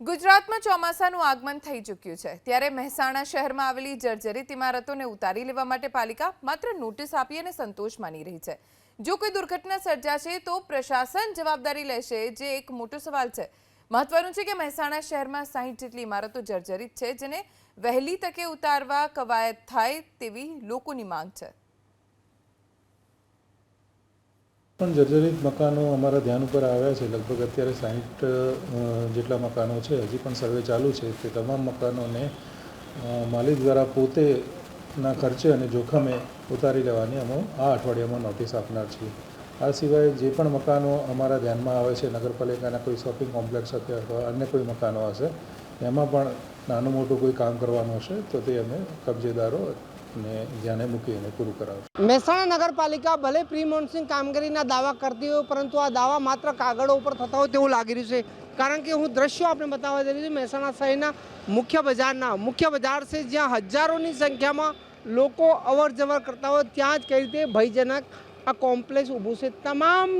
ગુજરાતમાં ચોમાસાનું આગમન થઈ ચૂક્યું છે. ત્યારે મહેસાણા શહેરમાં આવેલી જર્જરિત ઇમારતોને ઉતારી લેવા માટે પાલિકા માત્ર નોટિસ આપી અને સંતોષ માની રહી છે. જો કોઈ દુર્ઘટના સર્જાશે તો પ્રશાસન જવાબદારી લેશે, જે એક મોટો સવાલ છે. મહત્વનું છે કે મહેસાણા શહેરમાં સાહીઠ જેટલી ઇમારતો જર્જરિત છે, જેને વહેલી તકે ઉતારવા કવાયત થાય તેવી લોકોની માંગ છે. પણ જર્જરિત મકાનો અમારા ધ્યાન ઉપર આવ્યા છે. લગભગ અત્યારે સાહીઠ જેટલા મકાનો છે. હજી પણ સર્વે ચાલુ છે તે તમામ મકાનોને માલિક દ્વારા પોતે ના ખર્ચે અને જોખમે ઉતારી લેવાની અમે આ અઠવાડિયામાં નોટિસ આપનાર છીએ. આ સિવાય જે પણ મકાનો અમારા ધ્યાનમાં આવે છે, નગરપાલિકાના કોઈ શોપિંગ કોમ્પ્લેક્સ હશે અથવા અન્ય કોઈ મકાનો હશે, એમાં પણ નાનું મોટું કોઈ કામ કરવાનું હશે, તો તે અમે કબજેદારો ને ધ્યાને મૂકી અને પૂરું કરાવશે. મહેસાણા નગરપાલિકા ભલે પ્રી મોન્સૂન કામગીરીના દાવા કરતી હોય, પરંતુ આ દાવા માત્ર કાગળો ઉપર થતા હોય તેવું લાગી રહ્યું છે. કારણ કે હું દ્રશ્યો આપણે બતાવવા જઈ રહ્યું છું, મહેસાણા શહેરના મુખ્ય બજારના. મુખ્ય બજાર છે જ્યાં હજારોની સંખ્યામાં લોકો અવર જવર કરતા હોય, ત્યાં જ કઈ રીતે ભયજનક આ કોમ્પ્લેક્સ ઊભું છે. તમામ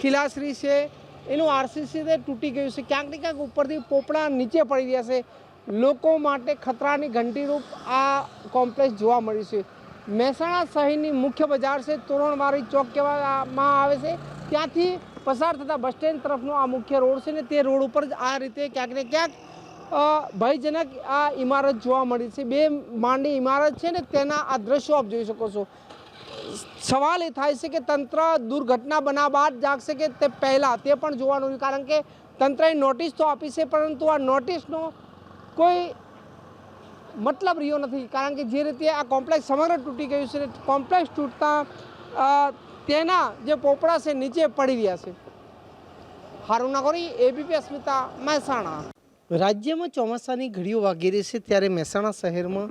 ખિલાશ્રી છે, એનું આરસીસી તૂટી ગયું છે. ક્યાંક ને ક્યાંક ઉપરથી પોપડા નીચે પડી રહ્યા છે. લોકો માટે ખતરાની ઘંટીરૂપ આ કોમ્પ્લેક્સ જોવા મળ્યું છે. મહેસાણા શહેરની મુખ્ય બજાર છે તોરણવાળી ચોક કહેવામાં આવે છે. ત્યાંથી પસાર થતા બસ સ્ટેન્ડ તરફનો આ મુખ્ય રોડ છે ને તે રોડ ઉપર જ આ રીતે ક્યાંક ને ક્યાંક ભયજનક આ ઇમારત જોવા મળી છે. બે માંડી ઇમારત છે ને તેના આ દ્રશ્યો આપ જોઈ શકો છો. સવાલ એ થાય છે કે તંત્ર દુર્ઘટના બના બાદ જાગશે કે તે પહેલાં? તે પણ જોવાનું કારણ કે તંત્રએ નોટિસ તો આપી છે, પરંતુ આ નોટિસનો કોઈ મતલબ રહ્યો નથી. કારણ કે જે રીતે આ કોમ્પ્લેક્સ સમગ્ર તૂટી ગયું છે કોમ્પ્લેક્સ તૂટતા તેના જે પોપડા છે નીચે પડી રહ્યા છે. હારું નાગોરી એબીપી અસ્મિતા મહેસાણા. રાજ્યમાં ચોમાસાની ઘડીઓ વાગી રહી છે ત્યારે મહેસાણા શહેરમાં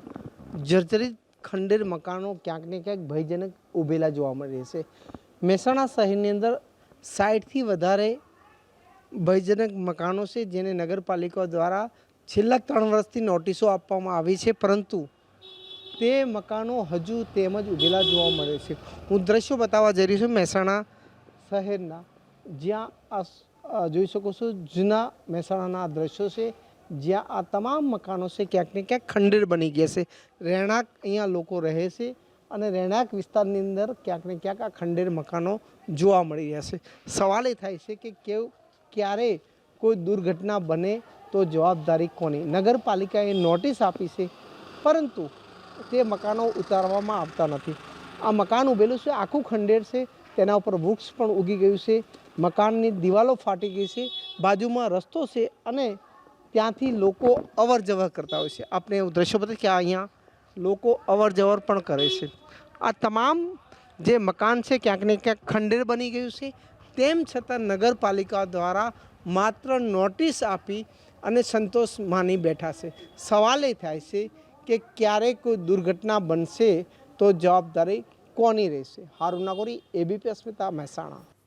જર્જરિત ખંડેર મકાનો ક્યાંક ને ક્યાંક ભયજનક ઊભેલા જોવા મળી છે. મહેસાણા શહેરની અંદર સાઠથી વધારે ભયજનક મકાનો છે જેને નગરપાલિકા દ્વારા છેલ્લા ત્રણ વર્ષથી નોટિસો આપવામાં આવી છે, પરંતુ તે મકાનો હજુ તેમજ ઊભેલા જોવા મળે છે. હું દ્રશ્યો બતાવવા જઈ રહ્યો છું મહેસાણા શહેરના. જ્યાં આ જોઈ શકો છો, જૂના મહેસાણાના આ દ્રશ્યો છે. જ્યાં આ તમામ મકાનો છે, ક્યાંક ને ક્યાંક ખંડેર બની ગયા છે. રહેણાંક અહીંયા લોકો રહે છે અને રહેણાંક વિસ્તારની અંદર ક્યાંક ને ક્યાંક આ ખંડેર મકાનો જોવા મળી રહ્યા છે. સવાલ એ થાય છે કે કેવ, ક્યારે કોઈ દુર્ઘટના બને તો જવાબદારી કોની? નગરપાલિકાએ નોટિસ આપી છે, પરંતુ તે મકાનો ઉતારવામાં આવતા નથી. આ મકાન ઊભેલું છે, આખું ખંડેર છે, તેના ઉપર વૃક્ષ પણ ઉગી ગયું છે, મકાનની દિવાલો ફાટી ગઈ છે, બાજુમાં રસ્તો છે અને ત્યાંથી લોકો અવર જવર કરતા હોય છે. આપણે એવું દ્રશ્ય બતાવે કે અહીંયા લોકો અવર જવર પણ કરે છે. આ તમામ જે મકાન છે, ક્યાંક ને ક્યાંક ખંડેર બની ગયું છે, તેમ છતાં નગરપાલિકા દ્વારા માત્ર નોટિસ આપી અને સંતોષ માની બેઠા છે. સવાલ એ થાય છે કે ક્યારે કોઈ દુર્ઘટના બનશે તો જવાબદારી કોની રહેશે? હારું નાગોરી એબીપી અસ્મિતા મહેસાણા.